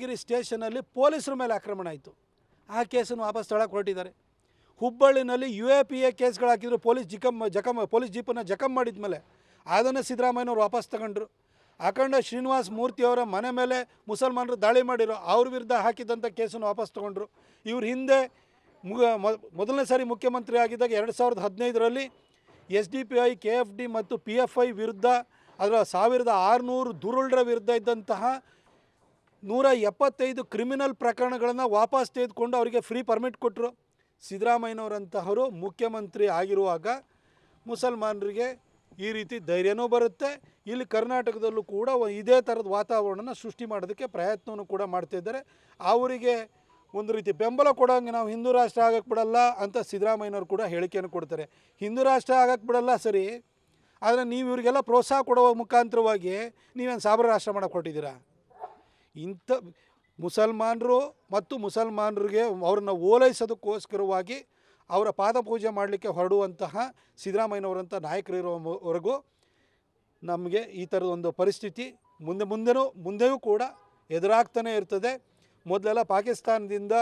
ಗಿರಿ ಸ್ಟೇಷನಲ್ಲಿ ಪೊಲೀಸರ ಮೇಲೆ ಆಕ್ರಮಣ ಆಯಿತು. ಆ ಕೇಸನ್ನು ವಾಪಸ್ ಸ್ಥಳಕ್ಕೆ ಹೊರಟಿದ್ದಾರೆ. ಹುಬ್ಬಳ್ಳಿನಲ್ಲಿ ಯು ಎ ಪಿ ಎ ಕೇಸ್ಗಳು ಹಾಕಿದ್ರು, ಪೊಲೀಸ್ ಜಿಕಮ್ ಜಖಮ್ ಪೊಲೀಸ್ ಜೀಪನ್ನು ಜಖಮ್ ಮಾಡಿದ ಮೇಲೆ ಅದನ್ನು ಸಿದ್ದರಾಮಯ್ಯನವ್ರು ವಾಪಸ್ ತಗೊಂಡ್ರು. ಅಖಂಡ ಶ್ರೀನಿವಾಸ್ ಮೂರ್ತಿಯವರ ಮನೆ ಮೇಲೆ ಮುಸಲ್ಮಾನರು ದಾಳಿ ಮಾಡಿರೋ, ಅವ್ರ ವಿರುದ್ಧ ಹಾಕಿದ್ದಂಥ ಕೇಸನ್ನು ವಾಪಸ್ ತಗೊಂಡ್ರು. ಇವ್ರ ಹಿಂದೆ ಮೊದಲನೇ ಸಾರಿ ಮುಖ್ಯಮಂತ್ರಿ ಆಗಿದ್ದಾಗ ಎರಡು ಸಾವಿರದ ಹದಿನೈದರಲ್ಲಿ S D P I, K F D ಮತ್ತು ಪಿ ಎಫ್ ಐ ವಿರುದ್ಧ, ಅದರ ಸಾವಿರದ ಆರುನೂರು ದುರುಳರ ವಿರುದ್ಧ ಇದ್ದಂತಹ ನೂರ ಎಪ್ಪತ್ತೈದು ಕ್ರಿಮಿನಲ್ ಪ್ರಕರಣಗಳನ್ನು ವಾಪಸ್ ತೆಗೆದುಕೊಂಡು ಅವರಿಗೆ ಫ್ರೀ ಪರ್ಮಿಟ್ ಕೊಟ್ಟರು ಸಿದ್ದರಾಮಯ್ಯನವರಂತಹವರು ಮುಖ್ಯಮಂತ್ರಿ ಆಗಿರುವಾಗ ಮುಸಲ್ಮಾನರಿಗೆ ಈ ರೀತಿ ಧೈರ್ಯನೂ ಬರುತ್ತೆ. ಇಲ್ಲಿ ಕರ್ನಾಟಕದಲ್ಲೂ ಕೂಡ ಇದೇ ಥರದ ವಾತಾವರಣನ ಸೃಷ್ಟಿ ಮಾಡೋದಕ್ಕೆ ಪ್ರಯತ್ನವೂ ಕೂಡ ಮಾಡ್ತಿದ್ದಾರೆ ಅವರಿಗೆ ಒಂದು ರೀತಿ ಬೆಂಬಲ ಕೊಡೋಂಗೆ ನಾವು ಹಿಂದೂ ರಾಷ್ಟ್ರ ಆಗಕ್ಕೆ ಬಿಡಲ್ಲ ಅಂತ ಸಿದ್ದರಾಮಯ್ಯನವ್ರು ಕೂಡ ಹೇಳಿಕೆಯನ್ನು ಕೊಡ್ತಾರೆ. ಹಿಂದೂ ರಾಷ್ಟ್ರ ಆಗಕ್ಕೆ ಬಿಡಲ್ಲ ಸರಿ, ಆದರೆ ನೀವು ಇವರಿಗೆಲ್ಲ ಪ್ರೋತ್ಸಾಹ ಕೊಡುವ ಮುಖಾಂತರವಾಗಿ ನೀವೇನು ಸಾಬರ ರಾಷ್ಟ್ರ ಮಾಡಕ್ಕೆ ಹೊರಟಿದ್ದೀರಾ? ಇಂಥ ಮುಸಲ್ಮಾನರು ಮತ್ತು ಮುಸಲ್ಮಾನರಿಗೆ ಅವ್ರನ್ನ ಓಲೈಸೋದಕ್ಕೋಸ್ಕರವಾಗಿ ಅವರ ಪಾದಪೂಜೆ ಮಾಡಲಿಕ್ಕೆ ಹೊರಡುವಂತಹ ಸಿದ್ದರಾಮಯ್ಯನವರಂಥ ನಾಯಕರಿರೋವರೆಗೂ ನಮಗೆ ಈ ಥರದ ಒಂದು ಪರಿಸ್ಥಿತಿ ಮುಂದೆ ಮುಂದೆನೂ ಮುಂದೆಯೂ ಕೂಡ ಎದುರಾಗ್ತಾನೆ ಇರ್ತದೆ. ಮೊದಲೆಲ್ಲ ಪಾಕಿಸ್ತಾನದಿಂದ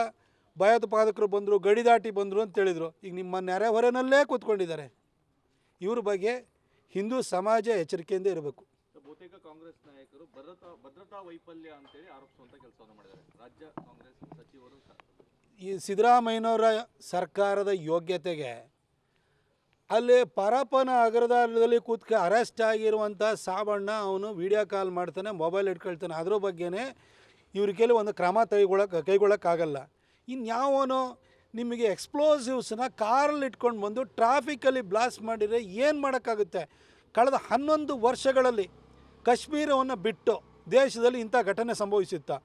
ಭಯೋತ್ಪಾದಕರು ಬಂದರು, ಗಡಿ ದಾಟಿ ಬಂದರು ಅಂತ ಹೇಳಿದರು. ಈಗ ನಿಮ್ಮ ನೆರೆಹೊರೆನಲ್ಲೇ ಕೂತ್ಕೊಂಡಿದ್ದಾರೆ. ಇವ್ರ ಬಗ್ಗೆ ಹಿಂದೂ ಸಮಾಜ ಎಚ್ಚರಿಕೆಯಿಂದ ಇರಬೇಕು. ಬಹುತೇಕ ಕಾಂಗ್ರೆಸ್ ನಾಯಕರು ಭದ್ರತಾ ಭದ್ರತಾ ವೈಫಲ್ಯ ಅಂತೇಳಿ ಆರೋಪಿಸುವಂತ ಕೆಲಸವನ್ನು ಮಾಡಿದ್ದಾರೆ. ರಾಜ್ಯ ಕಾಂಗ್ರೆಸ್ ಸಚಿವರು. ಈ ಸಿದ್ದರಾಮಯ್ಯನವರ ಸರ್ಕಾರದ ಯೋಗ್ಯತೆಗೆ ಅಲ್ಲಿ ಪರಪನ ಅಗ್ರದಾರದಲ್ಲಿ ಕೂತ್ಕ ಅರೆಸ್ಟ್ ಆಗಿರುವಂಥ ಸಾಬಣ್ಣ ಅವನು ವಿಡಿಯೋ ಕಾಲ್ ಮಾಡ್ತಾನೆ ಮೊಬೈಲ್ ಇಟ್ಕೊಳ್ತಾನೆ. ಅದ್ರ ಬಗ್ಗೆನೇ ಇವ್ರ ಕೇಳಿ ಒಂದು ಕ್ರಮ ತೆಗೊಳಕ್ಕೆ ಕೈಗೊಳ್ಳೋಕ್ಕಾಗಲ್ಲ. ಇನ್ಯಾವನು ನಿಮಗೆ ಎಕ್ಸ್ಪ್ಲೋಸಿವ್ಸನ್ನ ಕಾರಲ್ಲಿ ಇಟ್ಕೊಂಡು ಬಂದು ಟ್ರಾಫಿಕಲ್ಲಿ ಬ್ಲಾಸ್ಟ್ ಮಾಡಿದರೆ ಏನು ಮಾಡೋಕ್ಕಾಗುತ್ತೆ? ಕಳೆದ ಹನ್ನೊಂದು ವರ್ಷಗಳಲ್ಲಿ ಕಾಶ್ಮೀರವನ್ನು ಬಿಟ್ಟು ದೇಶದಲ್ಲಿ ಇಂಥ ಘಟನೆ ಸಂಭವಿಸುತ್ತಾ?